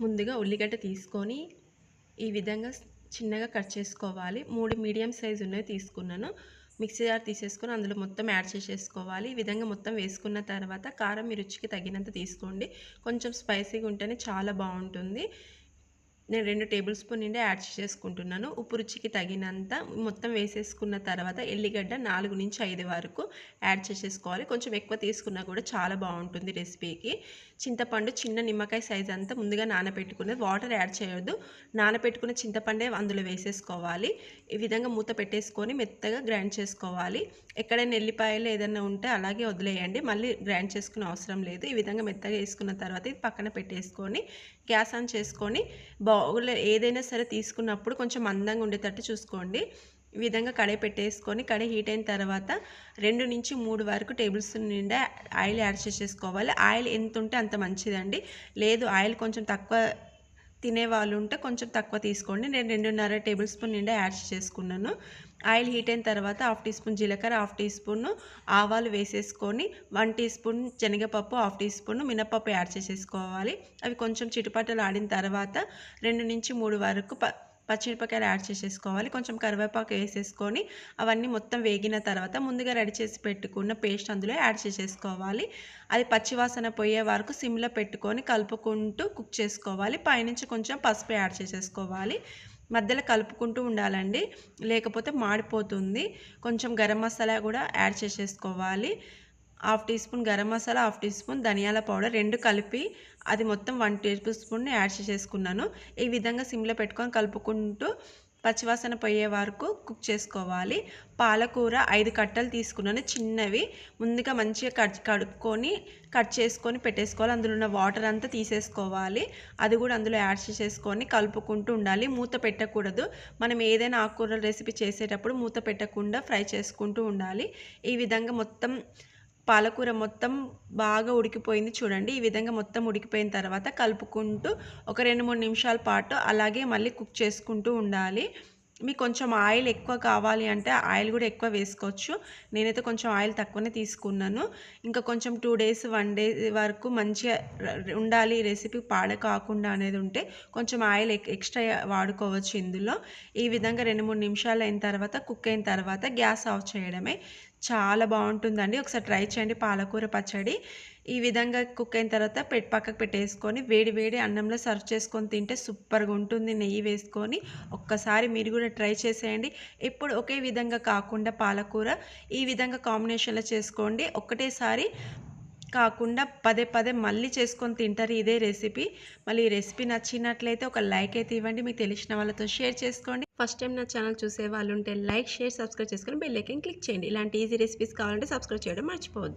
ముందుగా ఉల్లిగడ్డ తీసుకొని ఈ విధంగా చిన్నగా కట్ చేసుకోవాలి. మూడు మీడియం సైజు ఉన్నవి తీసుకున్నాను. మిక్సీ జార్ తీసేసుకొని అందులో మొత్తం యాడ్ చేసేసుకోవాలి. ఈ విధంగా మొత్తం వేసుకున్న తర్వాత కారం మీ రుచికి తగినంత తీసుకోండి. కొంచెం స్పైసీగా ఉంటేనే చాలా బాగుంటుంది. నేను రెండు టేబుల్ స్పూన్ నిండా యాడ్ చేసుకుంటున్నాను ఉప్పు రుచికి తగినంత మొత్తం వేసేసుకున్న తర్వాత ఎల్లిగడ్డ నాలుగు నుంచి ఐదు వరకు యాడ్ చేసేసుకోవాలి. కొంచెం ఎక్కువ తీసుకున్నా కూడా చాలా బాగుంటుంది రెసిపీకి. చింతపండు చిన్న నిమ్మకాయ సైజ్ అంతా ముందుగా నానబెట్టుకున్నది వాటర్ యాడ్ చేయొద్దు. నానబెట్టుకున్న చింతపండే అందులో వేసేసుకోవాలి. ఈ విధంగా మూత పెట్టేసుకొని మెత్తగా గ్రైండ్ చేసుకోవాలి. ఎక్కడైనా ఎల్లిపాయలు ఏదైనా ఉంటే అలాగే వదిలేయండి. మళ్ళీ గ్రైండ్ చేసుకునే అవసరం లేదు. ఈ విధంగా మెత్తగా వేసుకున్న తర్వాత ఇది పక్కన పెట్టేసుకొని గ్యాస్ ఆన్ చేసుకొని బౌల్ ఏదైనా సరే తీసుకున్నప్పుడు కొంచెం అందంగా ఉండేటట్టు చూసుకోండి. ఈ విధంగా కడాయి పెట్టేసుకొని కడాయి హీట్ అయిన తర్వాత రెండు నుంచి మూడు వరకు టేబుల్ స్పూన్ నిండా ఆయిల్ యాడ్ చేసేసుకోవాలి. ఆయిల్ ఎంత ఉంటే అంత మంచిదండి. లేదు ఆయిల్ కొంచెం తక్కువ తినే వాళ్ళు ఉంటే కొంచెం తక్కువ తీసుకోండి. నేను రెండున్నర టేబుల్ స్పూన్ నిండా యాడ్ చేసుకున్నాను. ఆయిల్ హీట్ అయిన తర్వాత హాఫ్ టీ స్పూన్ జీలకర్ర హాఫ్ టీ స్పూన్ ఆవాలు వేసేసుకొని వన్ టీ స్పూన్ శనగపప్పు హాఫ్ టీ స్పూన్ మినపప్పు యాడ్ చేసేసుకోవాలి. అవి కొంచెం చిటుపట్టలు ఆడిన తర్వాత రెండు నుంచి మూడు వరకు ప పచ్చిమిరపకాయలు యాడ్ చేసేసుకోవాలి. కొంచెం కరివేపాకు వేసేసుకొని అవన్నీ మొత్తం వేగిన తర్వాత ముందుగా రెడీ చేసి పెట్టుకున్న పేస్ట్ అందులో యాడ్ చేసేసుకోవాలి. అది పచ్చివాసన పోయే వరకు సిమ్లో పెట్టుకొని కలుపుకుంటూ కుక్ చేసుకోవాలి. పైనుంచి కొంచెం పసుపు యాడ్ చేసేసుకోవాలి. మధ్యలో కలుపుకుంటూ ఉండాలండి. లేకపోతే మాడిపోతుంది. కొంచెం గరం మసాలా కూడా యాడ్ చేసేసుకోవాలి. Half teaspoon garam masala half teaspoon ధనియాల పౌడర్ రెండు కలిపి అది మొత్తం వన్ టేబుల్ స్పూన్ని యాడ్ చేసేసుకున్నాను. ఈ విధంగా సిమ్లో పెట్టుకొని కలుపుకుంటూ పచ్చివాసన పోయే వరకు కుక్ చేసుకోవాలి. పాలకూర ఐదు కట్టలు తీసుకున్నాను చిన్నవి. ముందుగా మంచిగా కట్ కడుక్కొని కట్ చేసుకొని పెట్టేసుకోవాలి. అందులో ఉన్న వాటర్ అంతా తీసేసుకోవాలి. అది కూడా అందులో యాడ్ చేసేసుకొని కలుపుకుంటూ ఉండాలి. మూత పెట్టకూడదు. మనం ఏదైనా ఆకుకూరల రెసిపీ చేసేటప్పుడు మూత పెట్టకుండా ఫ్రై చేసుకుంటూ ఉండాలి. ఈ విధంగా మొత్తం పాలకూర మొత్తం బాగా ఉడికిపోయింది చూడండి. ఈ విధంగా మొత్తం ఉడికిపోయిన తర్వాత కలుపుకుంటూ ఒక రెండు మూడు నిమిషాల పాటు అలాగే మళ్ళీ కుక్ చేసుకుంటూ ఉండాలి. మీకు కొంచెం ఆయిల్ ఎక్కువ కావాలి అంటే ఆయిల్ కూడా ఎక్కువ వేసుకోవచ్చు. నేనైతే కొంచెం ఆయిల్ తక్కువనే తీసుకున్నాను. ఇంకా కొంచెం టూ డేస్ వన్ డే వరకు మంచిగా ఉండాలి రెసిపీ. పాడ కాకుండా అనేది ఉంటే కొంచెం ఆయిల్ ఎక్స్ట్రా వాడుకోవచ్చు ఇందులో. ఈ విధంగా రెండు మూడు నిమిషాలు అయిన తర్వాత కుక్ అయిన తర్వాత గ్యాస్ ఆఫ్ చేయడమే. చాలా బాగుంటుందండి. ఒకసారి ట్రై చేయండి. పాలకూర పచ్చడి. ఈ విధంగా కుక్ అయిన తర్వాత పెట్ పక్కకు పెట్టేసుకొని వేడి వేడి అన్నంలో సర్వ్ చేసుకొని తింటే సూపర్గా ఉంటుంది. నెయ్యి వేసుకొని ఒక్కసారి మీరు కూడా ట్రై చేసేయండి. ఎప్పుడు ఒకే విధంగా కాకుండా పాలకూర. ఈ విధంగా కాంబినేషన్లో చేసుకోండి. ఒకటేసారి కాకుండా పదే పదే మళ్ళీ చేసుకొని తింటారు ఇదే రెసిపీ. మళ్ళీ ఈ రెసిపీ నచ్చినట్లయితే ఒక లైక్ అయితే ఇవ్వండి. మీకు తెలిసిన వాళ్ళతో షేర్ చేసుకోండి. ఫస్ట్ టైం నా ఛానల్ చూసే వాళ్ళు ఉంటే లైక్ షేర్ సబ్స్క్రైబ్ చేసుకొని బెల్లైకన్ క్లిక్ చేయండి. ఇలాంటి ఈజీ రెసిపీస్ కావాలంటే సబ్స్క్రైబ్ చేయడం మర్చిపోవద్దు.